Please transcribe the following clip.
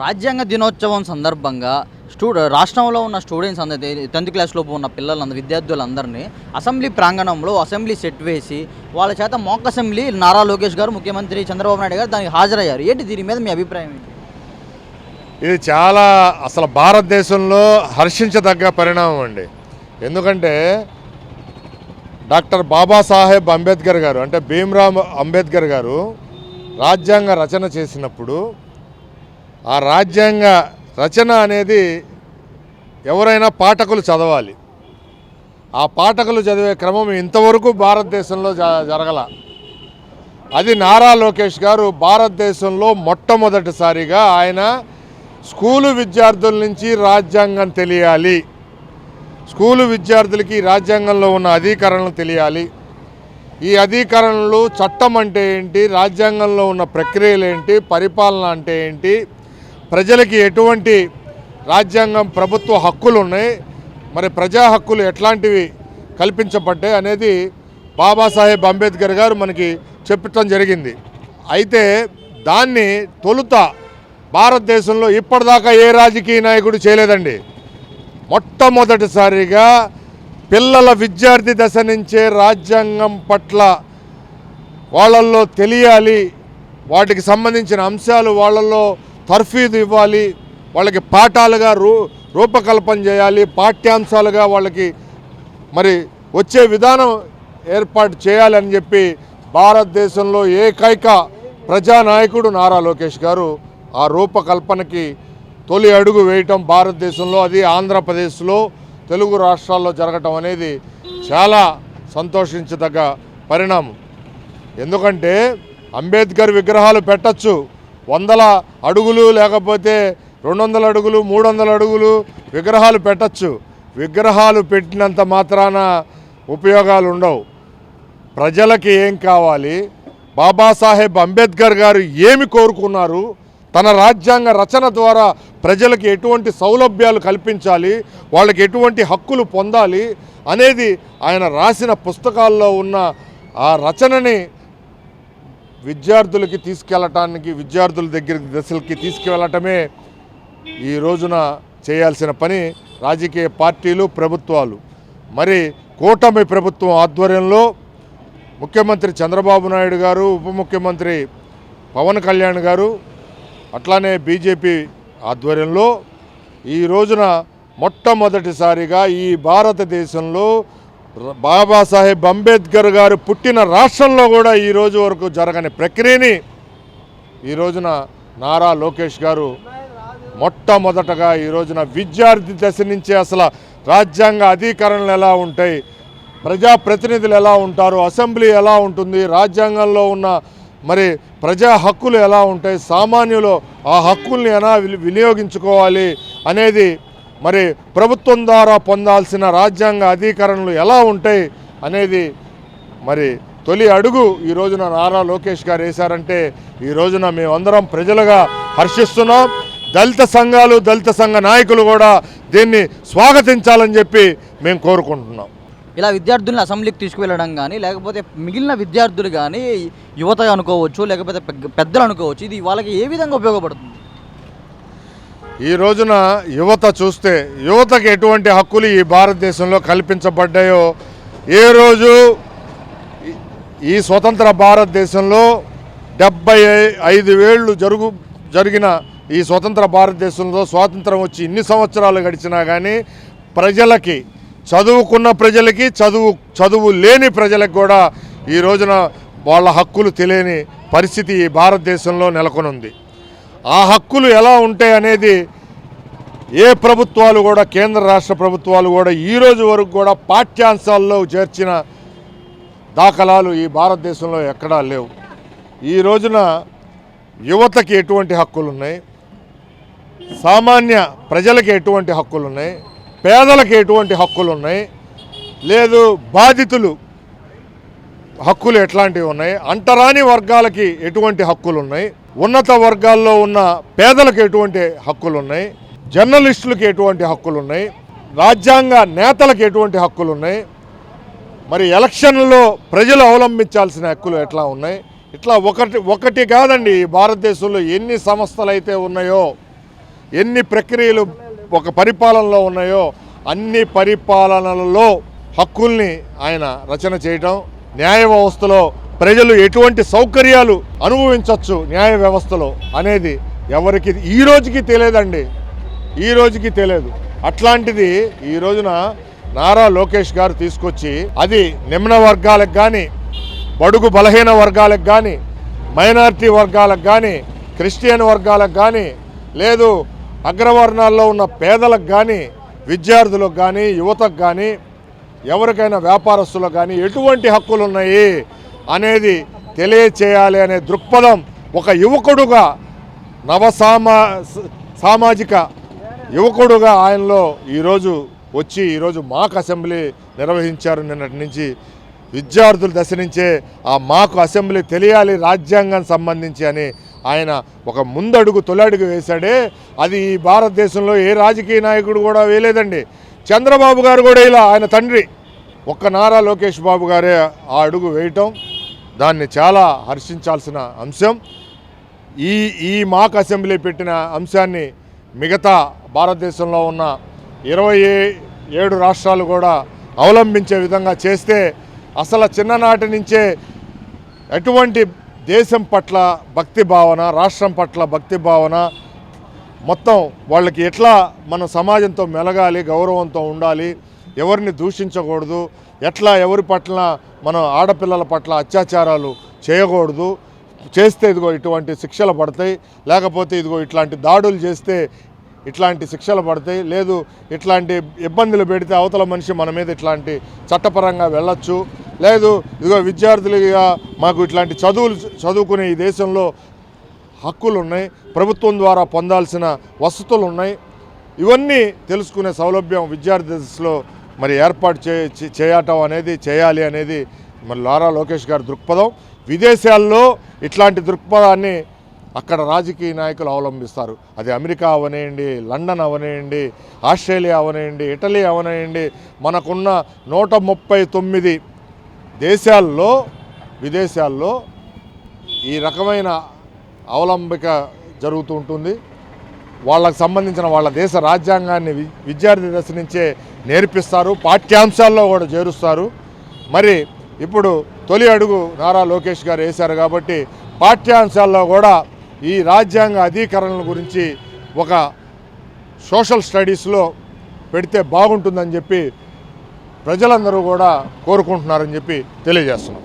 రాజ్యాంగ దినోత్సవం సందర్భంగా స్టూ రాష్ట్రంలో ఉన్న స్టూడెంట్స్ అందరి టెన్త్ క్లాస్లో ఉన్న పిల్లలందరూ విద్యార్థులందరినీ అసెంబ్లీ ప్రాంగణంలో అసెంబ్లీ సెట్ వేసి వాళ్ళ చేత మాక్ అసెంబ్లీ నారా లోకేష్ గారు ముఖ్యమంత్రి చంద్రబాబు నాయుడు గారు దానికి హాజరయ్యారు. ఏంటి దీని మీద మీ అభిప్రాయం ఏంటి? ఇది చాలా అసలు భారతదేశంలో హర్షించదగ్గ పరిణామం అండి. ఎందుకంటే డాక్టర్ బాబాసాహెబ్ అంబేద్కర్ గారు అంటే భీమ్రామ్ అంబేద్కర్ గారు రాజ్యాంగ రచన చేసినప్పుడు ఆ రాజ్యాంగ రచన అనేది ఎవరైనా పాఠకులు చదవాలి. ఆ పాఠకులు చదివే క్రమం ఇంతవరకు భారతదేశంలో జరగల. అది నారా లోకేష్ గారు భారతదేశంలో మొట్టమొదటిసారిగా ఆయన స్కూలు విద్యార్థుల నుంచి రాజ్యాంగం తెలియాలి. స్కూలు విద్యార్థులకి రాజ్యాంగంలో ఉన్న అధికరణలు తెలియాలి. ఈ అధికరణలు చట్టం అంటే ఏంటి? రాజ్యాంగంలో ఉన్న ప్రక్రియలు ఏంటి? పరిపాలన అంటే ఏంటి? ప్రజలకి ఎటువంటి రాజ్యాంగం ప్రభుత్వ హక్కులు ఉన్నాయి? మరి ప్రజా హక్కులు ఎట్లాంటివి కల్పించబడ్డాయి అనేది బాబాసాహెబ్ అంబేద్కర్ గారు మనకి చెప్పటం జరిగింది. అయితే దాన్ని తొలుత భారతదేశంలో ఇప్పటిదాకా ఏ రాజకీయ నాయకుడు చేయలేదండి. మొట్టమొదటిసారిగా పిల్లల విద్యార్థి దశ నుంచే రాజ్యాంగం పట్ల వాళ్ళల్లో తెలియాలి వాటికి సంబంధించిన అంశాలు వాళ్ళల్లో తర్ఫీదు ఇవ్వాలి వాళ్ళకి పాఠాలుగా రూ రూపకల్పన చేయాలి పాఠ్యాంశాలుగా వాళ్ళకి మరి వచ్చే విధానం ఏర్పాటు చేయాలని చెప్పి భారతదేశంలో ఏకైక ప్రజానాయకుడు నారా లోకేష్ గారు ఆ రూపకల్పనకి తొలి అడుగు వేయటం భారతదేశంలో అది ఆంధ్రప్రదేశ్లో తెలుగు రాష్ట్రాల్లో జరగటం అనేది చాలా సంతోషించదగ్గ పరిణామం. ఎందుకంటే అంబేద్కర్ విగ్రహాలు పెట్టచ్చు. వందల అడుగులు లేకపోతే రెండు వందల అడుగులు మూడు వందల అడుగులు విగ్రహాలు పెట్టచ్చు. విగ్రహాలు పెట్టినంత మాత్రాన ఉపయోగాలు ఉండవు. ప్రజలకి ఏం కావాలి? బాబాసాహెబ్ అంబేద్కర్ గారు ఏమి కోరుకున్నారు? తన రాజ్యాంగ రచన ద్వారా ప్రజలకు ఎటువంటి సౌలభ్యాలు కల్పించాలి? వాళ్ళకి ఎటువంటి హక్కులు పొందాలి? అనేది ఆయన రాసిన పుస్తకాల్లో ఉన్న ఆ రచనని విద్యార్థులకి తీసుకెళ్ళటానికి విద్యార్థుల దగ్గరికి దశలకి తీసుకువెళ్ళటమే ఈ రోజున చేయాల్సిన పని. రాజకీయ పార్టీలు ప్రభుత్వాలు. మరి కూటమి ప్రభుత్వం ఆధ్వర్యంలో ముఖ్యమంత్రి చంద్రబాబు నాయుడు గారు ఉప ముఖ్యమంత్రి పవన్ కళ్యాణ్ గారు అట్లానే బీజేపీ ఆధ్వర్యంలో ఈ రోజున మొట్టమొదటిసారిగా ఈ భారతదేశంలో బాబాసాహెబ్ అంబేద్కర్ గారు పుట్టిన రాష్ట్రంలో కూడా ఈ రోజు వరకు జరగని ప్రక్రియని ఈ రోజున నారా లోకేష్ గారు మొట్టమొదటగా ఈ రోజున విద్యార్థి దశ నుంచే అసలు రాజ్యాంగ అధికరణలు ఎలా ఉంటాయి ప్రజాప్రతినిధులు ఎలా ఉంటారు అసెంబ్లీ ఎలా ఉంటుంది రాజ్యాంగంలో ఉన్న మరి ప్రజా హక్కులు ఎలా ఉంటాయి సామాన్యులు ఆ హక్కుల్ని ఎలా వినియోగించుకోవాలి అనేది మరి ప్రభుత్వం ద్వారా పొందాల్సిన రాజ్యాంగ అధికరణలు ఎలా ఉంటాయి అనేది మరి తొలి అడుగు ఈ రోజున నారా లోకేష్ గారు వేశారంటే ఈ రోజున మేమందరం ప్రజలుగా హర్షిస్తున్నాం. దళిత సంఘాలు దళిత సంఘ నాయకులు కూడా దీన్ని స్వాగతించాలని చెప్పి మేము కోరుకుంటున్నాం. ఇలా విద్యార్థుల్ని అసెంబ్లీకి తీసుకువెళ్ళడం కానీ లేకపోతే మిగిలిన విద్యార్థులు కానీ యువత అనుకోవచ్చు లేకపోతే పెద్ద- పెద్దలు అనుకోవచ్చు ఇది వాళ్ళకి ఏ విధంగా ఉపయోగపడుతుంది? ఈ రోజున యువత చూస్తే యువతకి ఎటువంటి హక్కులు ఈ భారతదేశంలో కల్పించబడ్డాయో ఏ రోజు ఈ- ఈ స్వతంత్ర భారతదేశంలో డెబ్బై ఐదు వేళ్ళు జరుగు జరిగిన ఈ స్వతంత్ర భారతదేశంలో స్వాతంత్రం వచ్చి ఇన్ని సంవత్సరాలు గడిచినా కానీ ప్రజలకి చదువుకున్న ప్రజలకి చదువు చదువు లేని ప్రజలకు కూడా ఈ రోజున వాళ్ళ హక్కులు తెలియని పరిస్థితి ఈ భారతదేశంలో నెలకొనుంది. ఆ హక్కులు ఎలా ఉంటాయి అనేది ఏ ప్రభుత్వాలు కూడా కేంద్ర రాష్ట్ర ప్రభుత్వాలు కూడా ఈ రోజు వరకు కూడా పాఠ్యాంశాల్లో చేర్చిన దాఖలాలు ఈ భారతదేశంలో ఎక్కడా లేవు. ఈ రోజున యువతకి ఎటువంటి హక్కులు ఉన్నాయి? సామాన్య ప్రజలకి ఎటువంటి హక్కులు ఉన్నాయి? పేదలకు ఎటువంటి హక్కులు ఉన్నాయి? లేదు బాధితులు హక్కులు ఎట్లాంటివి ఉన్నాయి? అంటరాని వర్గాలకి ఎటువంటి హక్కులు ఉన్నాయి? ఉన్నత వర్గాల్లో ఉన్న పేదలకు ఎటువంటి హక్కులు ఉన్నాయి జర్నలిస్టులకు ఎటువంటి హక్కులు ఉన్నాయి రాజ్యాంగ నేతలకు ఎటువంటి హక్కులు ఉన్నాయి మరి ఎలక్షన్లో ప్రజలు అవలంబించాల్సిన హక్కులు ఎట్లా ఉన్నాయి? ఇట్లా ఒకటి ఒకటి కాదండి భారతదేశంలో ఎన్ని సంస్థలు అయితే ఉన్నాయో ఎన్ని ప్రక్రియలు ఒక పరిపాలనలో ఉన్నాయో అన్ని పరిపాలనలలో హక్కుల్ని ఆయన రచన చేయటం న్యాయ వ్యవస్థలో ప్రజలు ఎటువంటి సౌకర్యాలు అనుభవించవచ్చు న్యాయ వ్యవస్థలో అనేది ఎవరికి ఈ రోజుకి తెలియదండి. ఈ రోజుకి తెలియదు. అట్లాంటిది ఈ రోజున నారా లోకేష్ గారు తీసుకొచ్చి అది నిమ్న వర్గాలకు కానీ బడుగు బలహీన వర్గాలకు కానీ మైనారిటీ వర్గాలకు కానీ క్రిస్టియన్ వర్గాలకు కానీ లేదు అగ్రవర్ణాల్లో ఉన్న పేదలకు కానీ విద్యార్థులకు కానీ యువతకు కానీ ఎవరికైనా వ్యాపారస్తులకు కానీ ఎటువంటి హక్కులు ఉన్నాయి అనేది తెలియచేయాలి అనే దృక్పథం ఒక యువకుడుగా నవసామా సామా సామాజిక యువకుడుగా ఆయనలో ఈరోజు వచ్చి ఈరోజు మాకు అసెంబ్లీ నిర్వహించారు నిన్నటి నుంచి. విద్యార్థుల దశ నుంచే ఆ మాకు అసెంబ్లీ తెలియాలి రాజ్యాంగం సంబంధించి అని ఆయన ఒక ముందడుగు తొలడుగు వేశాడే. అది ఈ భారతదేశంలో ఏ రాజకీయ నాయకుడు కూడా వేయలేదండి. చంద్రబాబు గారు కూడా ఇలా ఆయన తండ్రి. ఒక్క నారా లోకేష్ బాబు గారే ఆ అడుగు వేయటం. దాన్ని చాలా హర్షించాల్సిన అంశం. ఈ ఈ మాక్ అసెంబ్లీ పెట్టిన అంశాన్ని మిగతా భారతదేశంలో ఉన్న ఇరవై ఏడు రాష్ట్రాలు కూడా అవలంబించే విధంగా చేస్తే అసలు చిన్ననాటి నుంచే ఎటువంటి దేశం పట్ల భక్తి భావన రాష్ట్రం పట్ల భక్తి భావన మొత్తం వాళ్ళకి ఎట్లా మన సమాజంతో మెలగాలి గౌరవంతో ఉండాలి ఎవరిని దూషించకూడదు ఎట్లా ఎవరి పట్ల మనం ఆడపిల్లల పట్ల అత్యాచారాలు చేయకూడదు చేస్తే ఇదిగో ఇటువంటి శిక్షలు పడతాయి లేకపోతే ఇదిగో ఇట్లాంటి దాడులు చేస్తే ఇట్లాంటి శిక్షలు పడతాయి లేదు ఇట్లాంటి ఇబ్బందులు పెడితే అవతల మనిషి మన మీద ఇట్లాంటి చట్టపరంగా వెళ్ళొచ్చు లేదు ఇదిగో విద్యార్థులుగా మాకు ఇట్లాంటి చదువులు చదువుకునే ఈ దేశంలో హక్కులు ఉన్నాయి ప్రభుత్వం ద్వారా పొందాల్సిన వసతులు ఉన్నాయి. ఇవన్నీ తెలుసుకునే సౌలభ్యం విద్యార్థి దశలో మరి ఏర్పాటు చేయటం అనేది చేయాలి అనేది మరి లారా లోకేష్ గారి దృక్పథం. విదేశాల్లో ఇట్లాంటి దృక్పథాన్ని అక్కడ రాజకీయ నాయకులు అవలంబిస్తారు. అది అమెరికా అవనేయండి లండన్ అవనేయండి ఆస్ట్రేలియా అవనేయండి ఇటలీ అవనేయండి. మనకున్న నూట ముప్పై తొమ్మిది దేశాల్లో విదేశాల్లో ఈ రకమైన అవలంబిక జరుగుతూ ఉంటుంది. వాళ్ళకు సంబంధించిన వాళ్ళ దేశ రాజ్యాంగాన్ని విద్యార్థి దశ నుంచే నేర్పిస్తారు పాఠ్యాంశాల్లో కూడా చేరుస్తారు. మరి ఇప్పుడు తొలి అడుగు నారా లోకేష్ గారు వేశారు కాబట్టి పాఠ్యాంశాల్లో కూడా ఈ రాజ్యాంగ అధీకరణల గురించి ఒక సోషల్ స్టడీస్లో పెడితే బాగుంటుందని చెప్పి ప్రజలందరూ కూడా కోరుకుంటున్నారని చెప్పి తెలియజేస్తున్నాం.